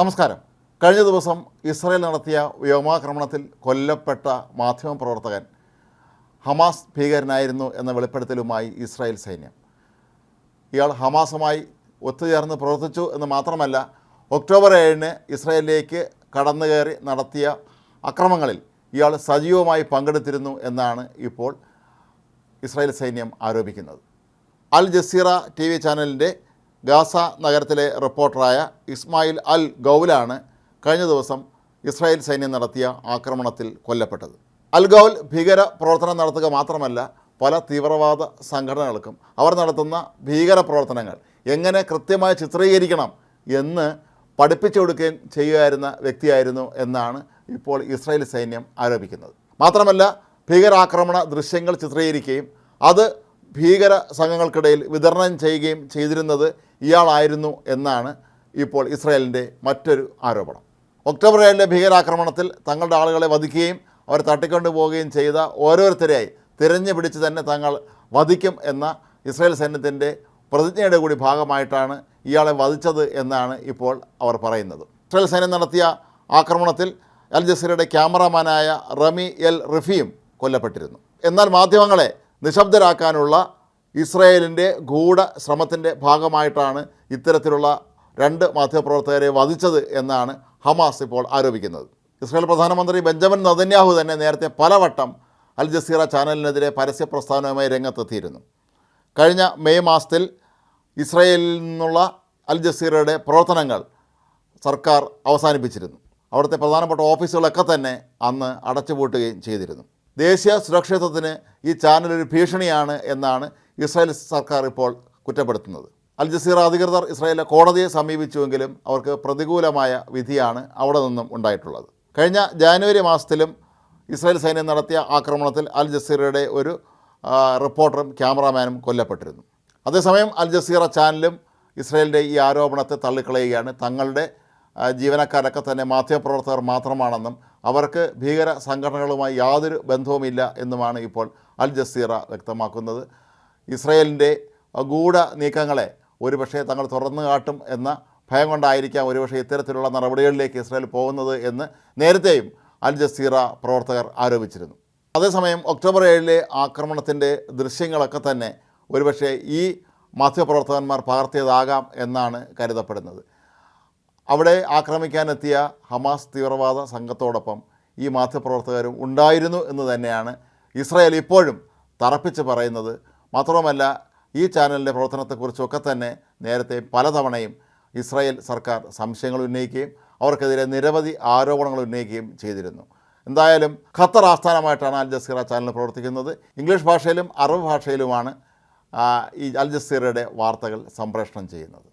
നമസ്കാരം. കഴിഞ്ഞ ദിവസം ഇസ്രയേൽ നടത്തിയ വ്യോമാക്രമണത്തിൽ കൊല്ലപ്പെട്ട മാധ്യമപ്രവർത്തകൻ ഹമാസ് ഭീകരനായിരുന്നു എന്ന വെളിപ്പെടുത്തലുമായി ഇസ്രായേൽ സൈന്യം. ഇയാൾ ഹമാസുമായി ഒത്തുചേർന്ന് പ്രവർത്തിച്ചു എന്ന് മാത്രമല്ല ഒക്ടോബർ ഏഴിന് ഇസ്രായേലിലേക്ക് കടന്നു കയറി നടത്തിയ അക്രമങ്ങളിൽ ഇയാൾ സജീവമായി പങ്കെടുത്തിരുന്നു എന്നാണ് ഇപ്പോൾ ഇസ്രായേൽ സൈന്യം ആരോപിക്കുന്നത്. അൽ ജസീറ ടി വി ചാനലിന്റെ ഗാസ നഗരത്തിലെ റിപ്പോർട്ടറായ ഇസ്മായിൽ അൽ ഗൗലാണ് കഴിഞ്ഞ ദിവസം ഇസ്രായേൽ സൈന്യം നടത്തിയ ആക്രമണത്തിൽ കൊല്ലപ്പെട്ടത്. അൽ ഗൗൽ ഭീകര പ്രവർത്തനം നടത്തുക മാത്രമല്ല പല തീവ്രവാദ സംഘടനകൾക്കും അവർ നടത്തുന്ന ഭീകര പ്രവർത്തനങ്ങൾ എങ്ങനെ കൃത്യമായി ചിത്രീകരിക്കണം എന്ന് പഠിപ്പിച്ചു കൊടുക്കുകയും ചെയ്യുമായിരുന്ന വ്യക്തിയായിരുന്നു എന്നാണ് ഇപ്പോൾ ഇസ്രായേൽ സൈന്യം ആരോപിക്കുന്നത്. മാത്രമല്ല ഭീകരാക്രമണ ദൃശ്യങ്ങൾ ചിത്രീകരിക്കുകയും അത് ഭീകര സംഘങ്ങൾക്കിടയിൽ വിതരണം ചെയ്യുകയും ചെയ്തിരുന്നത് ഇയാളായിരുന്നു എന്നാണ് ഇപ്പോൾ ഇസ്രായേലിന്റെ മറ്റൊരു ആരോപണം. ഒക്ടോബർ ഏഴിലെ ഭീകരാക്രമണത്തിൽ തങ്ങളുടെ ആളുകളെ വധിക്കുകയും അവർ തട്ടിക്കൊണ്ടു പോവുകയും ചെയ്ത ഓരോരുത്തരെയായി തിരഞ്ഞു പിടിച്ച് തന്നെ തങ്ങൾ വധിക്കും എന്ന ഇസ്രായേൽ സൈന്യത്തിന്റെ പ്രതിജ്ഞയുടെ കൂടി ഭാഗമായിട്ടാണ് ഇയാളെ വധിച്ചത് എന്നാണ് ഇപ്പോൾ അവർ പറയുന്നത്. ഇസ്രായേൽ സൈന്യം നടത്തിയ ആക്രമണത്തിൽ അൽ ജസീറയുടെ ക്യാമറാമാനായ റമി എൽ റിഫിയും കൊല്ലപ്പെട്ടിരുന്നു. എന്നാൽ മാധ്യമങ്ങളെ നിശബ്ദരാക്കാനുള്ള ഇസ്രായേലിന്റെ ഗൂഢ ശ്രമത്തിന്റെ ഭാഗമായിട്ടാണ് ഇത്തരത്തിലുള്ള രണ്ട് മാധ്യമപ്രവർത്തകരെ വധിച്ചത് എന്നാണ് ഹമാസ് ഇപ്പോൾ ആരോപിക്കുന്നത്. ഇസ്രായേൽ പ്രധാനമന്ത്രി ബെഞ്ചമിൻ നദന്യാഹു തന്നെ നേരത്തെ പലവട്ടം അൽ ജസീറ ചാനലിനെതിരെ പരസ്യ പ്രസ്താവനയുമായി രംഗത്തെത്തിയിരുന്നു. കഴിഞ്ഞ മെയ് മാസത്തിൽ ഇസ്രായേലിൽ നിന്നുള്ള അൽ ജസീറയുടെ പ്രവർത്തനങ്ങൾ സർക്കാർ അവസാനിപ്പിച്ചിരുന്നു. അവിടുത്തെ പ്രധാനപ്പെട്ട ഓഫീസുകളൊക്കെ തന്നെ അന്ന് അടച്ചുപൂട്ടുകയും ചെയ്തിരുന്നു. ദേശീയ സുരക്ഷിതത്വത്തിന് ഈ ചാനൽ ഒരു ഭീഷണിയാണ് എന്നാണ് ഇസ്രായേൽ സർക്കാർ ഇപ്പോൾ കുറ്റപ്പെടുത്തുന്നത്. അൽ ജസീറ അധികൃതർ ഇസ്രായേലിലെ കോടതിയെ സമീപിച്ചുവെങ്കിലും അവർക്ക് പ്രതികൂലമായ വിധിയാണ് അവിടെ നിന്നും ഉണ്ടായിട്ടുള്ളത്. കഴിഞ്ഞ ജാനുവരി മാസത്തിലും ഇസ്രായേൽ സൈന്യം നടത്തിയ ആക്രമണത്തിൽ അൽ ജസീറയുടെ ഒരു റിപ്പോർട്ടറും ക്യാമറാമാനും കൊല്ലപ്പെട്ടിരുന്നു. അതേസമയം അൽ ജസീറ ചാനലും ഇസ്രായേലിന്റെ ഈ ആരോപണത്തെ തള്ളിക്കളയുകയാണ്. തങ്ങളുടെ ജീവനക്കാരൊക്കെ തന്നെ മാധ്യമപ്രവർത്തകർ മാത്രമാണെന്നും അവർക്ക് ഭീകര സംഘടനകളുമായി യാതൊരു ബന്ധവുമില്ല എന്നുമാണ് ഇപ്പോൾ അൽ ജസീറ വ്യക്തമാക്കുന്നത്. ഇസ്രായേലിന്റെ ഗൂഢ നീക്കങ്ങളെ ഒരുപക്ഷെ തങ്ങൾ തുറന്നു കാട്ടും എന്ന ഭയം കൊണ്ടായിരിക്കാം ഒരുപക്ഷെ ഇത്തരത്തിലുള്ള നടപടികളിലേക്ക് ഇസ്രായേൽ പോകുന്നത് എന്ന് നേരത്തെയും അൽ ജസീറ പ്രവർത്തകർ ആരോപിച്ചിരുന്നു. അതേസമയം ഒക്ടോബർ ഏഴിലെ ആക്രമണത്തിന്റെ ദൃശ്യങ്ങളൊക്കെ തന്നെ ഒരുപക്ഷെ ഈ മാധ്യമപ്രവർത്തകന്മാർ പകർത്തിയതാകാം എന്നാണ് കരുതപ്പെടുന്നത്. അവിടെ ആക്രമിക്കാനെത്തിയ ഹമാസ് തീവ്രവാദ സംഘത്തോടൊപ്പം ഈ മാധ്യമപ്രവർത്തകരും ഉണ്ടായിരുന്നു എന്ന് തന്നെയാണ് ഇസ്രായേൽ ഇപ്പോഴും തറപ്പിച്ച് പറയുന്നത്. മാത്രവുമല്ല ഈ ചാനലിന്റെ പ്രവർത്തനത്തെക്കുറിച്ചൊക്കെ തന്നെ നേരത്തെ പലതവണയും ഇസ്രായേൽ സർക്കാർ സംശയങ്ങൾ ഉന്നയിക്കുകയും അവർക്കെതിരെ നിരവധി ആരോപണങ്ങൾ ഉന്നയിക്കുകയും ചെയ്തിരുന്നു. എന്തായാലും ഖത്തർ ആസ്ഥാനമായിട്ടാണ് അൽ ജസീറ ചാനൽ പ്രവർത്തിക്കുന്നത്. ഇംഗ്ലീഷ് ഭാഷയിലും അറബ് ഭാഷയിലുമാണ് ഈ അൽ ജസീറയുടെ വാർത്തകൾ സംപ്രേഷണം ചെയ്യുന്നത്.